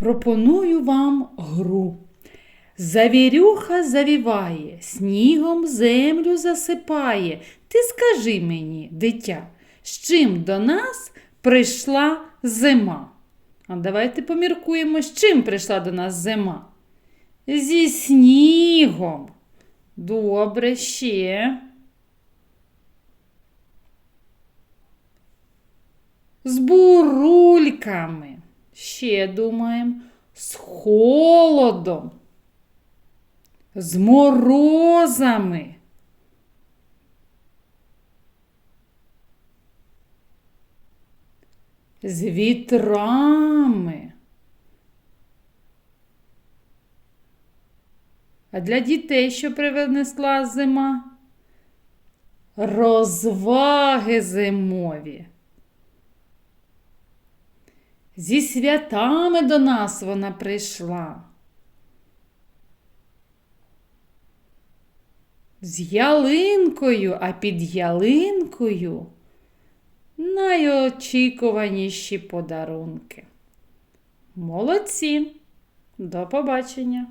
пропоную вам гру. Завірюха завіває, снігом землю засипає. Ти скажи мені, дитя, з чим до нас прийшла зима? А давайте поміркуємо, з чим прийшла до нас зима. Зі снігом. Добре, ще. З бурульками. Ще думаємо. З холодом. З морозами. З вітрами. А для дітей, що принесла зима? Розваги зимові. Зі святами до нас вона прийшла. З ялинкою, а під ялинкою найочікуваніші подарунки. Молодці! До побачення!